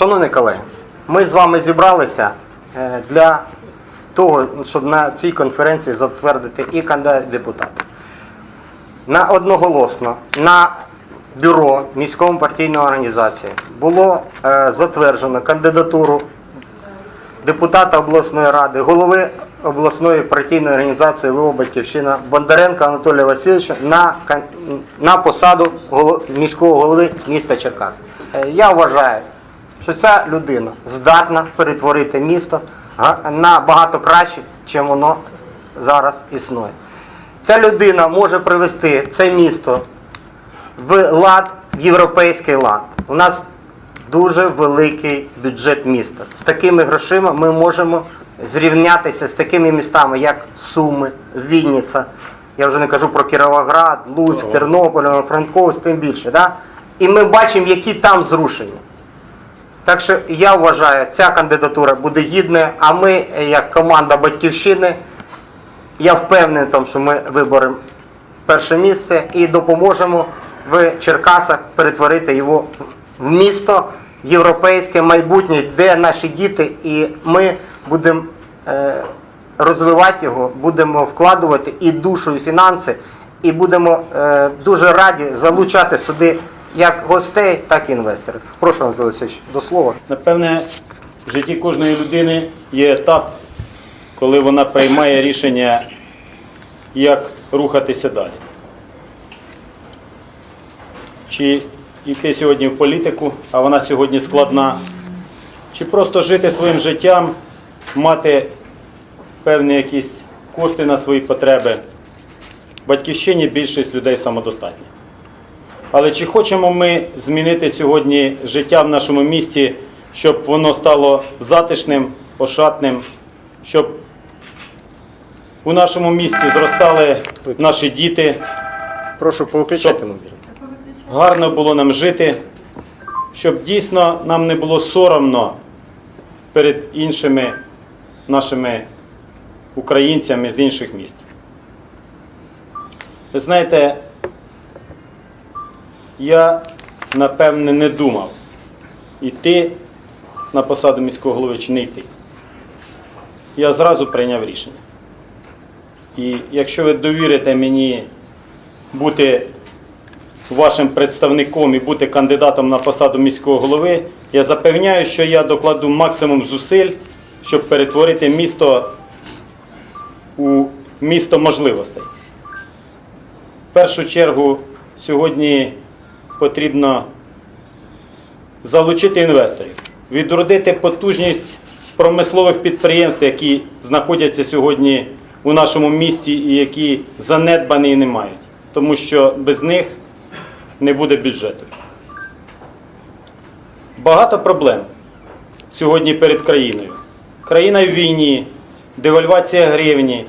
Шановні колеги, ми з вами зібралися е, для того, щоб на цій конференції затвердити і кандидат в депутати. На одноголосно на бюро міської партійної організації було е, затверджено кандидатуру депутата обласної ради, голови обласної партійної організації ВО Батьківщина Бондаренка Анатолія Васильовича на, на посаду міського голови міста Черкас. Е, Я вважаю, що ця людина здатна перетворити місто га- набагато краще, чим воно зараз існує. Ця людина може привести це місто в лад, в європейський лад. У нас дуже великий бюджет міста. З такими грошима ми можемо зрівнятися з такими містами, як Суми, Вінниця. Я вже не кажу про Кіровоград, Луцьк, Тернопіль, Франковськ, тим більше. Да? І ми бачимо, які там зрушення. Так що я вважаю, ця кандидатура буде гідною, а ми, як команда Батьківщини, я впевнений, тому, що ми виборемо перше місце і допоможемо в Черкасах перетворити його в місто європейське майбутнє, де наші діти, і ми будемо е, розвивати його, будемо вкладувати і душу, і фінанси, і будемо е, дуже раді залучати сюди як гостей, так і інвесторів. Прошу, Анатолій Олексійович, до слова. Напевне, в житті кожної людини є етап, коли вона приймає рішення, як рухатися далі. Чи йти сьогодні в політику, а вона сьогодні складна, чи просто жити своїм життям, мати певні якісь кошти на свої потреби. В батьківщині більшість людей самодостатні. Але чи хочемо ми змінити сьогодні життя в нашому місті, щоб воно стало затишним, ошатним, щоб у нашому місті зростали наші діти, Прошу повиключати Що? гарно було нам жити, щоб дійсно нам не було соромно перед іншими нашими українцями з інших міст. Ви знаєте, я напевне не думав, йти на посаду міського голови чи не йти. Я зразу прийняв рішення. І якщо ви довірите мені бути вашим представником і бути кандидатом на посаду міського голови, я запевняю, що я докладу максимум зусиль, щоб перетворити місто у місто можливостей. В першу чергу сьогодні потрібно залучити інвесторів, відродити потужність промислових підприємств, які знаходяться сьогодні у нашому місті і які занедбані і не мають, тому що без них не буде бюджету. Багато проблем сьогодні перед країною. Країна в війні, девальвація гривні,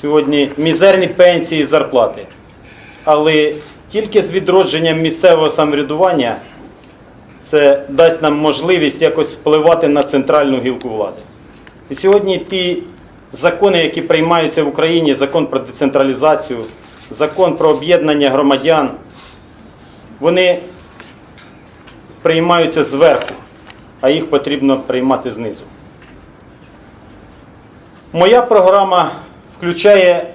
сьогодні мізерні пенсії і зарплати. Але тільки з відродженням місцевого самоврядування це дасть нам можливість якось впливати на центральну гілку влади. І сьогодні ті закони, які приймаються в Україні, закон про децентралізацію, закон про об'єднання громадян, вони приймаються зверху, а їх потрібно приймати знизу. Моя програма включає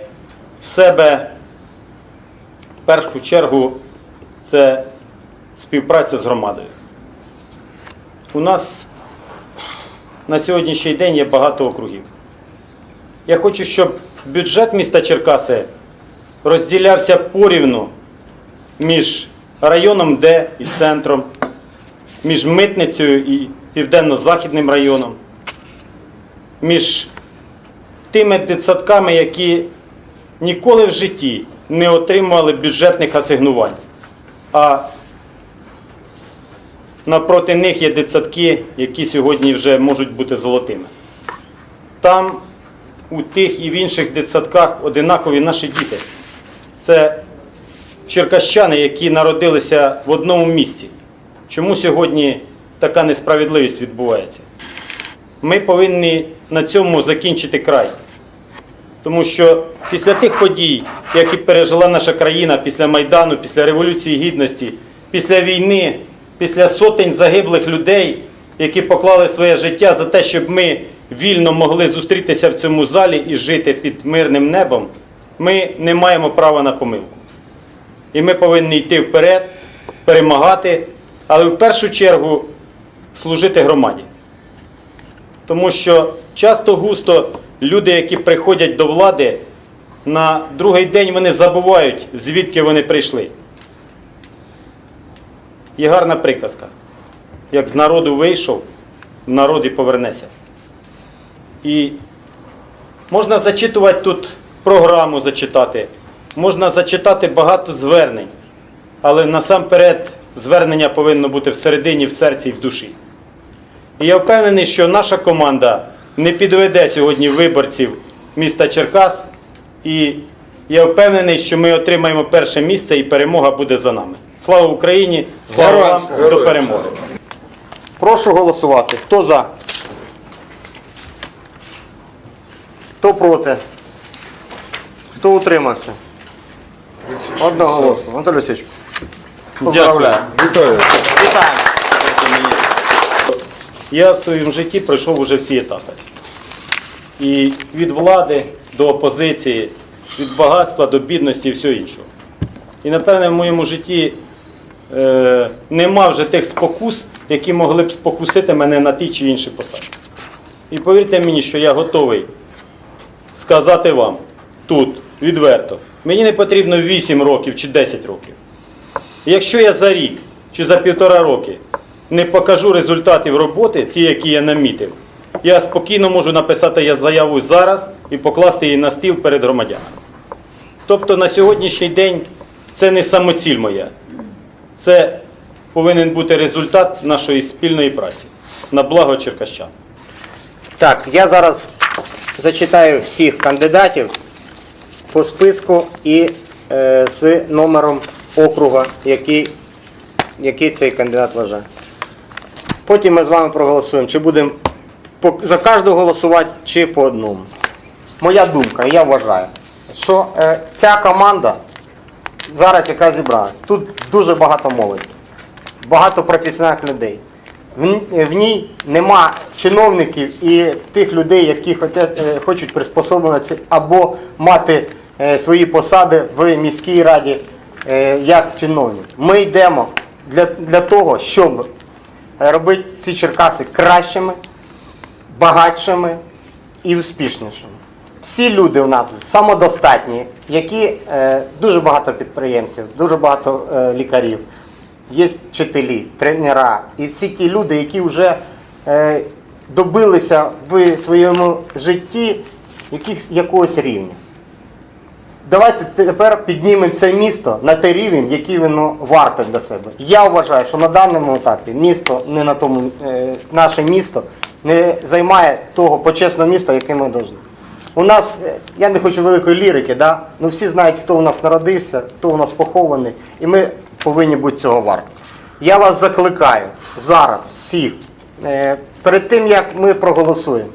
в себе першу чергу це співпраця з громадою. У нас на сьогоднішній день є багато округів. Я хочу, щоб бюджет міста Черкаси розділявся порівну між районом Д і центром, між митницею і південно-західним районом, між тими дитсадками, які ніколи в житті не отримували бюджетних асигнувань. А напроти них є дитсадки, які сьогодні вже можуть бути золотими. Там у тих і в інших дитсадках одинакові наші діти. Це черкащани, які народилися в одному місці. Чому сьогодні така несправедливість відбувається? Ми повинні на цьому закінчити край. Тому що після тих подій, які пережила наша країна після Майдану, після Революції Гідності, після війни, після сотень загиблих людей, які поклали своє життя за те, щоб ми вільно могли зустрітися в цьому залі і жити під мирним небом, ми не маємо права на помилку. І ми повинні йти вперед, перемагати, але в першу чергу служити громаді. Тому що часто густо люди, які приходять до влади, на другий день вони забувають, звідки вони прийшли. Є гарна приказка. Як з народу вийшов, народ і повернеся. І можна зачитувати тут програму зачитати, можна зачитати багато звернень, але насамперед звернення повинно бути всередині, в серці і в душі. І я впевнений, що наша команда не підведе сьогодні виборців міста Черкас. І я впевнений, що ми отримаємо перше місце і перемога буде за нами. Слава Україні! Слава вам до перемоги! Прошу голосувати. Хто за? Хто проти? Хто утримався? Одноголосно. Анатолій Васильович, поздравляю. Вітаю. Вітаємо. Я в своєму житті пройшов уже всі етапи. І від влади до опозиції, від багатства до бідності і всього іншого. І напевне в моєму житті е, нема вже тих спокус, які могли б спокусити мене на ті чи інші посади. І повірте мені, що я готовий сказати вам тут відверто. Мені не потрібно 8 років чи 10 років. І Якщо я за рік чи за півтора роки не покажу результатів роботи, ті, які я намітив, я спокійно можу написати заяву зараз і покласти її на стіл перед громадянами. Тобто на сьогоднішній день це не самоціль моя, це повинен бути результат нашої спільної праці на благо черкащан. Так, я зараз зачитаю всіх кандидатів по списку і е, з номером округа, який, який цей кандидат вважає. Потім ми з вами проголосуємо, чи будемо за кожного голосувати, чи по одному. Моя думка, я вважаю, що е, ця команда зараз, яка зібралась, тут дуже багато молоді, багато професіональних людей. В, в ній нема чиновників і тих людей, які хотять, е, хочуть приспособитися або мати е, свої посади в міській раді е, як чиновник. Ми йдемо для, для того, щоб е, робити ці Черкаси кращими, багатшими і успішнішими. Всі люди у нас самодостатні, які е, дуже багато підприємців, дуже багато е, лікарів, є вчителі, тренера і всі ті люди, які вже е, добилися в своєму житті якихось, якогось рівня. Давайте тепер піднімемо це місто на той рівень, який воно варте для себе. Я вважаю, що на даному етапі місто не на тому, е, наше місто не займає того почесного міста, яке ми повинні. У нас, е, я не хочу великої лірики, да? ну всі знають, хто у нас народився, хто у нас похований, і ми повинні бути цього варті. Я вас закликаю зараз всіх, е, перед тим як ми проголосуємо,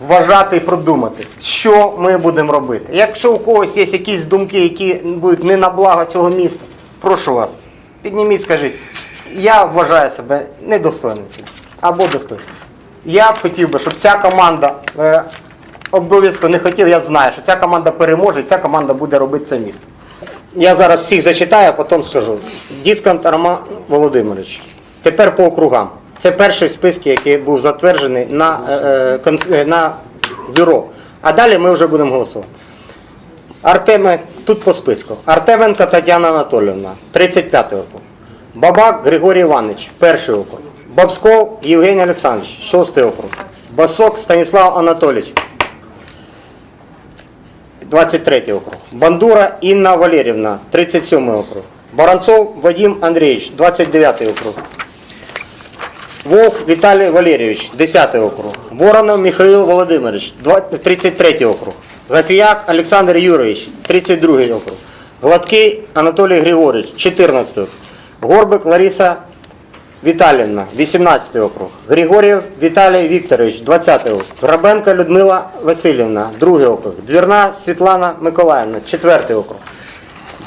вважати і продумати, що ми будемо робити. Якщо у когось є якісь думки, які будуть не на благо цього міста, прошу вас, підніміть, скажіть, я вважаю себе недостойним або достойним. Я б хотів би, щоб ця команда е, обов'язково не хотів, я знаю, що ця команда переможе, і ця команда буде робити це місто. Я зараз всіх зачитаю, а потім скажу. Діскант Роман Володимирович. Тепер по округам. Це перший список, який був затверджений на, е, е, е, на бюро. А далі ми вже будемо голосувати. Артеме, тут по списку. Артеменко Тетяна Анатолівна, 35 округ. Бабак Григорій Іванович, перший округ. Бабсков Євгеній Олександрович, 6 округ. Басок Станіслав Анатолійович, 23 округ. Бандура Інна Валерівна, 37 округ. Баранцов Вадим Андрійович, 29 округ. Вовк Віталій Валерійович, 10 округ. Воронов Михайло Володимирович, 33 округ. Гафіяк Олександр Юрійович, 32 округ. Гладкий Анатолій Григорович, 14 округ. Горбик Лариса Віталівна, 18 округ. Григорєв Віталій Вікторович, 20 округ. Грабенко Людмила Васильівна, 2 округ. Двірна Світлана Миколаївна, 4 округ.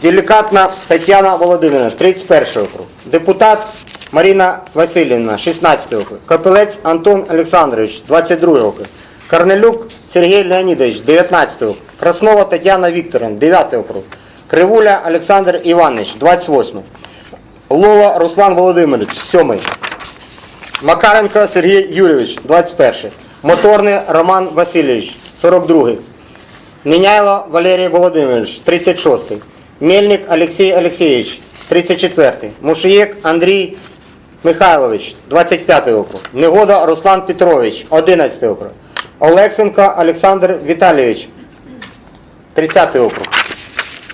Делікатна Тетяна Володимирівна, 31 округ. Депутат Маріна Васильівна, 16 округ. Капелець Антон Олександрович, 22 округ. Корнелюк Сергій Леонідович, 19 округ. Краснова Тетяна Вікторовна, 9 округ. Кривуля Олександр Іванович, 28. Лола Руслан Володимирович, 7. Макаренко Сергій Юрійович, 21. Моторний Роман Васильович, 42. Міняйло Валерій Володимирович, 36. Мельник Олексій Олексійович, 34. Мушиєк Андрій Михайлович, 25 округ. Негода Руслан Петрович, 11 округ. Олексенко Олександр Віталійович, 30 округ.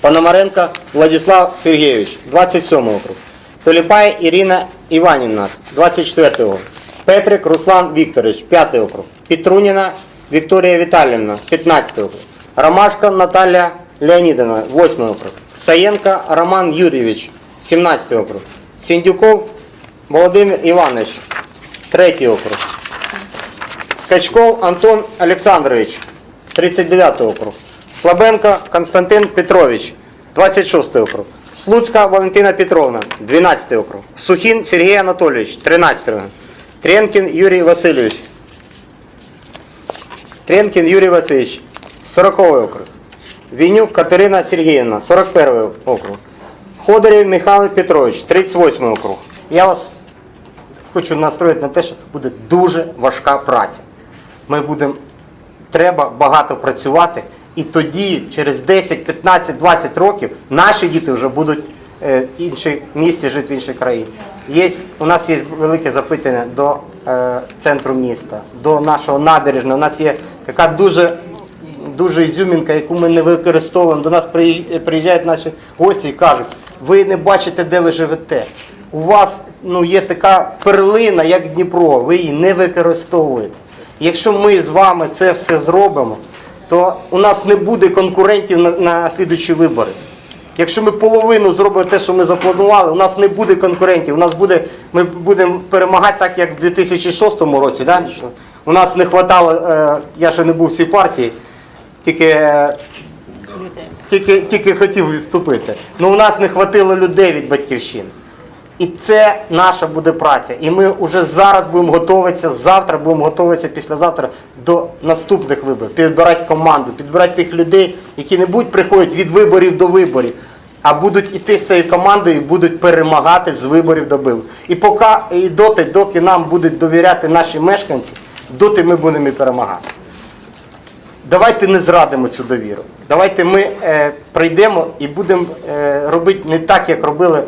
Пономаренко Владислав Сергійович, 27 округ. Пилипай Ірина Іванівна, 24 округ. Петрик Руслан Вікторович, 5 округ. Петруніна Вікторія Віталіївна, 15 округ. Ромашко Наталія Леонідовна, 8 округ. Саєнко Роман Юрійович, 17 округ. Сіндюков Володимир Іванович, 3 округ. Скачков Антон Олександрович, 39 округ. Слабенко Константин Петрович, 26 округ. Слуцька Валентина Петровна, 12 округ. Сухін Сергій Анатолійович, 13 округ. Тренкін Юрій Васильович. Тренкін Юрій Васильович, 40 округ. Вінюк Катерина Сергіївна, 41 округ. Ходорів Михайло Петрович, 38 округ. Я вас хочу настроїти на те, що буде дуже важка праця. Ми будемо, треба багато працювати, і тоді, через 10, 15, 20 років, наші діти вже будуть е, в іншій місті жити в іншій країні. Є, у нас є велике запитання до е, центру міста, до нашого набережного. У нас є така дуже дуже ізюмінка, яку ми не використовуємо. До нас приїжджають наші гості і кажуть, ви не бачите, де ви живете. У вас ну, є така перлина, як Дніпро, ви її не використовуєте. Якщо ми з вами це все зробимо, то у нас не буде конкурентів на, на слідуючі вибори. Якщо ми половину зробимо те, що ми запланували, у нас не буде конкурентів. У нас буде, ми будемо перемагати так, як в 2006 році. Да? У нас не вистачало, е, я ще не був в цій партії, тільки, е, тільки, тільки хотів вступити. Ну у нас не вистачило людей від батьківщини. І це наша буде праця. І ми вже зараз будемо готуватися, завтра будемо готуватися післязавтра до наступних виборів. Підбирати команду, підбирати тих людей, які не будуть приходити від виборів до виборів, а будуть іти з цією командою і будуть перемагати з виборів до виборів. І поки і доти, доки нам будуть довіряти наші мешканці, доти ми будемо і перемагати. Давайте не зрадимо цю довіру. Давайте ми е, прийдемо і будемо е, робити не так, як робили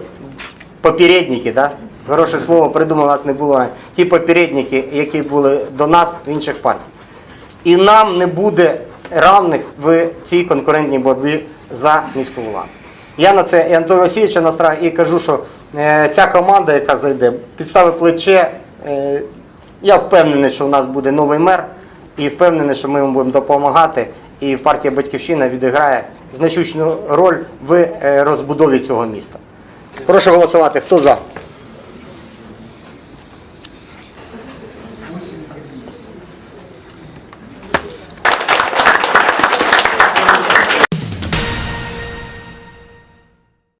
попередники, да? хороше слово придумав, у нас не було. Ті попередники, які були до нас в інших партіях. І нам не буде равних в цій конкурентній боротьбі за міську владу. Я на це і Антон Васильовича настраю і кажу, що е, ця команда, яка зайде, підставить плече. Е, я впевнений, що у нас буде новий мер, і впевнений, що ми йому будемо допомагати. І партія Батьківщина відіграє значущу роль в е, розбудові цього міста. Прошу голосувати. Хто за?